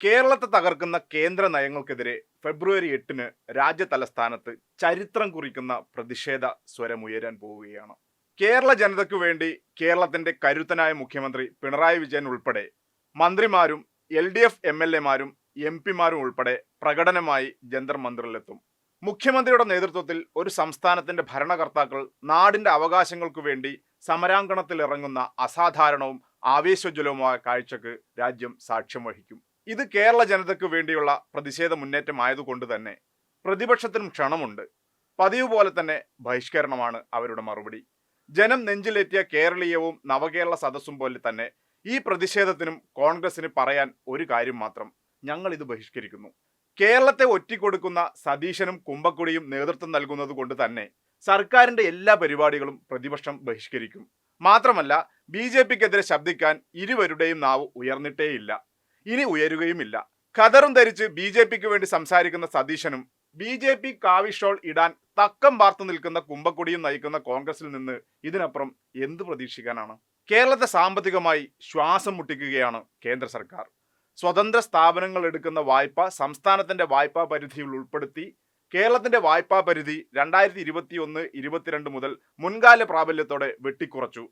കേരളത്തെ തകർക്കുന്ന കേന്ദ്ര നയങ്ങൾക്കെതിരെ ഫെബ്രുവരി എട്ടിന് രാജ്യ തലസ്ഥാനത്ത് ചരിത്രം കുറിക്കുന്ന പ്രതിഷേധ സ്വരമുയരാൻ പോവുകയാണ്. കേരള ജനതയ്ക്കു വേണ്ടി കേരളത്തിന്റെ കരുത്തനായ മുഖ്യമന്ത്രി പിണറായി വിജയൻ ഉൾപ്പെടെ മന്ത്രിമാരും L D F M L എമാരും എം പിമാരും ഉൾപ്പെടെ പ്രകടനമായി ജന്തർ മുഖ്യമന്ത്രിയുടെ നേതൃത്വത്തിൽ ഒരു സംസ്ഥാനത്തിന്റെ ഭരണകർത്താക്കൾ നാടിന്റെ അവകാശങ്ങൾക്കു വേണ്ടി സമരാങ്കണത്തിൽ ഇറങ്ങുന്ന അസാധാരണവും ആവേശോജ്വലവുമായ കാഴ്ചക്ക് രാജ്യം സാക്ഷ്യം വഹിക്കും. ഇത് കേരള ജനതയ്ക്ക് വേണ്ടിയുള്ള പ്രതിഷേധ മുന്നേറ്റം ആയതുകൊണ്ട് തന്നെ പ്രതിപക്ഷത്തിനും ക്ഷണമുണ്ട്. പതിവ് പോലെ തന്നെ ബഹിഷ്കരണമാണ് അവരുടെ മറുപടി. ജനം നെഞ്ചിലേറ്റിയ കേരളീയവും നവകേരള സദസ്സും പോലെ തന്നെ ഈ പ്രതിഷേധത്തിനും കോൺഗ്രസിന് പറയാൻ ഒരു കാര്യം മാത്രം. ഞങ്ങൾ ഇത് ബഹിഷ്കരിക്കുന്നു. കേരളത്തെ ഒറ്റിക്കൊടുക്കുന്ന സതീശനും കുമ്പക്കുടിയും നേതൃത്വം നൽകുന്നത് കൊണ്ട് തന്നെ സർക്കാരിന്റെ എല്ലാ പരിപാടികളും പ്രതിപക്ഷം ബഹിഷ്കരിക്കും. മാത്രമല്ല ബി ജെ പിക്കെതിരെ ശബ്ദിക്കാൻ ഇരുവരുടെയും നാവ് ഉയർന്നിട്ടേയില്ല. ഇനി ഉയരുകയുമില്ല. ഖദറും ധരിച്ച് ബി ജെ പിക്ക് വേണ്ടി സംസാരിക്കുന്ന സതീശനും ബി ജെ പി കാവിഷോൾ ഇടാൻ തക്കം പാർത്തു നിൽക്കുന്ന കുമ്പക്കുടിയും നയിക്കുന്ന കോൺഗ്രസിൽ നിന്ന് ഇതിനപ്പുറം എന്ത് പ്രതീക്ഷിക്കാനാണ്? കേരളത്തെ സാമ്പത്തികമായി ശ്വാസം മുട്ടിക്കുകയാണ് കേന്ദ്ര സർക്കാർ. സ്വതന്ത്ര സ്ഥാപനങ്ങൾ എടുക്കുന്ന വായ്പ സംസ്ഥാനത്തിന്റെ വായ്പാ പരിധിയിൽ ഉൾപ്പെടുത്തി കേരളത്തിന്റെ വായ്പാ പരിധി രണ്ടായിരത്തി ഇരുപത്തി ഒന്ന് ഇരുപത്തിരണ്ട് മുതൽ മുൻകാല പ്രാബല്യത്തോടെ വെട്ടിക്കുറച്ചു.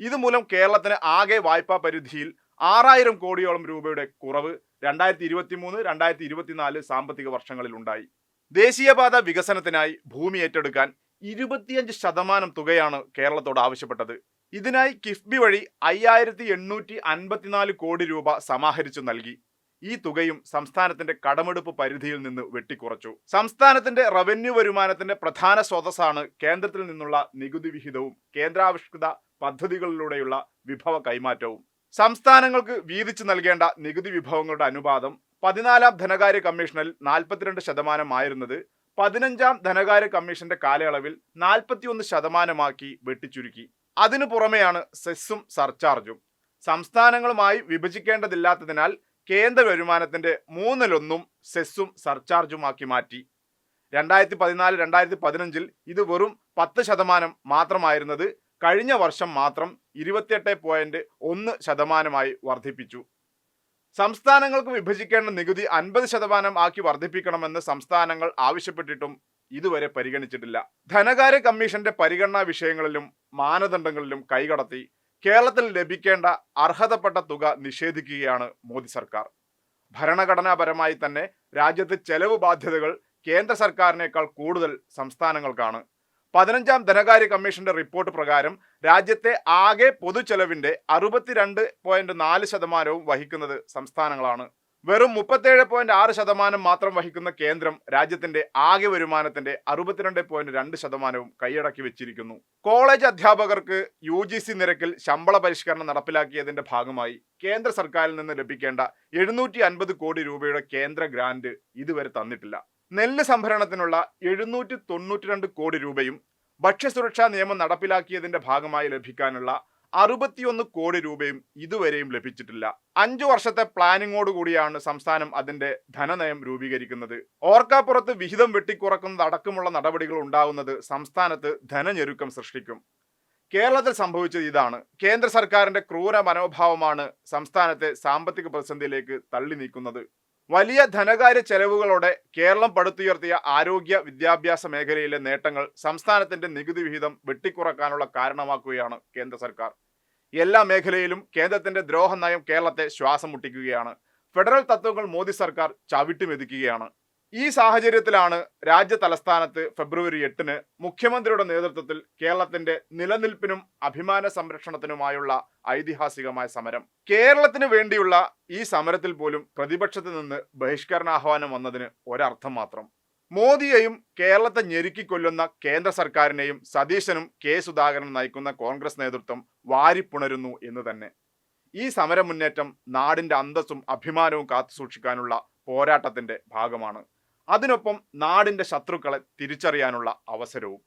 ഇതുമൂലം കേരളത്തിന് ആകെ വായ്പാ പരിധിയിൽ ആറായിരം കോടിയോളം രൂപയുടെ കുറവ് രണ്ടായിരത്തി ഇരുപത്തി മൂന്ന് രണ്ടായിരത്തി ഇരുപത്തിനാല് സാമ്പത്തിക വർഷങ്ങളിൽ ഉണ്ടായി ദേശീയപാത വികസനത്തിനായി ഭൂമി ഏറ്റെടുക്കാൻ ഇരുപത്തിയഞ്ച് ശതമാനം തുകയാണ് കേരളത്തോട് ആവശ്യപ്പെട്ടത്. ഇതിനായി കിഫ്ബി വഴി അയ്യായിരത്തി എണ്ണൂറ്റി അൻപത്തിനാല് കോടി രൂപ സമാഹരിച്ചു നൽകി. ഈ തുകയും സംസ്ഥാനത്തിന്റെ കടമെടുപ്പ് പരിധിയിൽ നിന്ന് വെട്ടിക്കുറച്ചു. സംസ്ഥാനത്തിന്റെ റവന്യൂ വരുമാനത്തിന്റെ പ്രധാന സ്രോതസ്സാണ് കേന്ദ്രത്തിൽ നിന്നുള്ള നികുതി വിഹിതവും കേന്ദ്രാവിഷ്കൃത പദ്ധതികളിലൂടെയുള്ള വിഭവ കൈമാറ്റവും. സംസ്ഥാനങ്ങൾക്ക് വീതിച്ചു നൽകേണ്ട നികുതി വിഭവങ്ങളുടെ അനുപാതം പതിനാലാം ധനകാര്യ കമ്മീഷനിൽ നാൽപ്പത്തിരണ്ട് ശതമാനമായിരുന്നത് പതിനഞ്ചാം ധനകാര്യ കമ്മീഷന്റെ കാലയളവിൽ നാൽപ്പത്തിയൊന്ന് ശതമാനമാക്കി വെട്ടിച്ചുരുക്കി. അതിനു പുറമെയാണ് സെസ്സും സർചാർജും. സംസ്ഥാനങ്ങളുമായി വിഭജിക്കേണ്ടതില്ലാത്തതിനാൽ കേന്ദ്ര വരുമാനത്തിന്റെ മൂന്നിലൊന്നും സെസ്സും സർചാർജുമാക്കി മാറ്റി. രണ്ടായിരത്തി പതിനാല് രണ്ടായിരത്തി പതിനഞ്ചിൽ ഇത് വെറും പത്ത് ശതമാനം മാത്രമായിരുന്നത് കഴിഞ്ഞ വർഷം മാത്രം ഇരുപത്തിയെട്ട് പോയിന്റ് ഒന്ന് ശതമാനമായി വർദ്ധിപ്പിച്ചു. സംസ്ഥാനങ്ങൾക്ക് വിഭജിക്കേണ്ട നികുതി അൻപത് ശതമാനം ആക്കി വർദ്ധിപ്പിക്കണമെന്ന് സംസ്ഥാനങ്ങൾ ആവശ്യപ്പെട്ടിട്ടും ഇതുവരെ പരിഗണിച്ചിട്ടില്ല. ധനകാര്യ കമ്മീഷന്റെ പരിഗണനാ വിഷയങ്ങളിലും മാനദണ്ഡങ്ങളിലും കൈകടത്തി കേരളത്തിൽ ലഭിക്കേണ്ട അർഹതപ്പെട്ട തുക നിഷേധിക്കുകയാണ് മോദി സർക്കാർ. ഭരണഘടനാപരമായി തന്നെ രാജ്യത്ത് ചെലവ് ബാധ്യതകൾ കേന്ദ്ര സർക്കാരിനേക്കാൾ കൂടുതൽ സംസ്ഥാനങ്ങൾക്കാണ്. പതിനഞ്ചാം ധനകാര്യ കമ്മീഷന്റെ റിപ്പോർട്ട് പ്രകാരം രാജ്യത്തെ ആകെ പൊതുചെലവിന്റെ അറുപത്തിരണ്ട് പോയിന്റ് നാല് ശതമാനവും വഹിക്കുന്നത് സംസ്ഥാനങ്ങളാണ്. വെറും മുപ്പത്തേഴ് പോയിന്റ് ആറ് ശതമാനം മാത്രം വഹിക്കുന്ന കേന്ദ്രം രാജ്യത്തിന്റെ ആകെ വരുമാനത്തിന്റെ അറുപത്തിരണ്ട് പോയിന്റ് രണ്ട് ശതമാനവും കൈയടക്കി വെച്ചിരിക്കുന്നു. കോളേജ് അധ്യാപകർക്ക് യു ജി സി നിരക്കിൽ ശമ്പള പരിഷ്കരണം നടപ്പിലാക്കിയതിന്റെ ഭാഗമായി കേന്ദ്ര സർക്കാരിൽ നിന്ന് ലഭിക്കേണ്ട എഴുന്നൂറ്റി കോടി രൂപയുടെ കേന്ദ്ര ഗ്രാന്റ് ഇതുവരെ തന്നിട്ടില്ല. നെല്ല് സംഭരണത്തിനുള്ള എഴുന്നൂറ്റി കോടി രൂപയും ഭക്ഷ്യസുരക്ഷാ നിയമം നടപ്പിലാക്കിയതിന്റെ ഭാഗമായി ലഭിക്കാനുള്ള അറുപത്തിയൊന്ന് കോടി രൂപയും ഇതുവരെയും ലഭിച്ചിട്ടില്ല. അഞ്ചു വർഷത്തെ പ്ലാനിങ്ങോടുകൂടിയാണ് സംസ്ഥാനം അതിന്റെ ധനനയം രൂപീകരിക്കുന്നത്. ഓർക്കാപ്പുറത്ത് വിഹിതം വെട്ടിക്കുറക്കുന്നത് അടക്കമുള്ള നടപടികൾ ഉണ്ടാകുന്നത് സംസ്ഥാനത്ത് ധനഞെരുക്കം സൃഷ്ടിക്കും. കേരളത്തിൽ സംഭവിച്ചത് ഇതാണ്. കേന്ദ്ര സർക്കാരിന്റെ ക്രൂര മനോഭാവമാണ് സംസ്ഥാനത്തെ സാമ്പത്തിക പ്രതിസന്ധിയിലേക്ക് തള്ളി നീക്കുന്നത് വലിയ ധനകാര്യ ചെലവുകളോടെ കേരളം പടുത്തുയർത്തിയ ആരോഗ്യ വിദ്യാഭ്യാസ മേഖലയിലെ നേട്ടങ്ങൾ സംസ്ഥാനത്തിന്റെ നികുതി വിഹിതം വെട്ടിക്കുറക്കാനുള്ള കാരണമാക്കുകയാണ് കേന്ദ്ര സർക്കാർ. എല്ലാ മേഖലയിലും കേന്ദ്രത്തിന്റെ ദ്രോഹ നയം കേരളത്തെ ശ്വാസം മുട്ടിക്കുകയാണ്. ഫെഡറൽ തത്വങ്ങൾ മോദി സർക്കാർ ചവിട്ടിമെതിക്കുകയാണ് ഈ സാഹചര്യത്തിലാണ് രാജ്യ തലസ്ഥാനത്ത് ഫെബ്രുവരി എട്ടിന് മുഖ്യമന്ത്രിയുടെ നേതൃത്വത്തിൽ കേരളത്തിന്റെ നിലനിൽപ്പിനും അഭിമാന സംരക്ഷണത്തിനുമായുള്ള ഐതിഹാസികമായ സമരം. കേരളത്തിന് വേണ്ടിയുള്ള ഈ സമരത്തിൽ പോലും പ്രതിപക്ഷത്ത് നിന്ന് ബഹിഷ്കരണാഹ്വാനം വന്നതിന് ഒരർത്ഥം മാത്രം. മോദിയെയും കേരളത്തെ ഞെരുക്കിക്കൊല്ലുന്ന കേന്ദ്ര സർക്കാരിനെയും സതീശനും കെ സുധാകരനും നയിക്കുന്ന കോൺഗ്രസ് നേതൃത്വം വാരിപ്പുണരുന്നു എന്ന് തന്നെ. ഈ സമരമുന്നേറ്റം നാടിന്റെ അന്തസ്സും അഭിമാനവും കാത്തുസൂക്ഷിക്കാനുള്ള പോരാട്ടത്തിന്റെ ഭാഗമാണ്. അതിനൊപ്പം നാടിന്റെ ശത്രുക്കളെ തിരിച്ചറിയാനുള്ള അവസരവും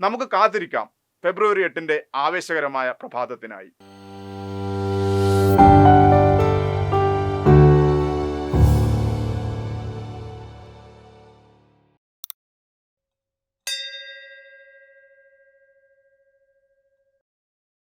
നമുക്ക് കാത്തിരിക്കാം. ഫെബ്രുവരി എട്ടിന്റെ ആവേശകരമായ പ്രഭാതത്തിനായി.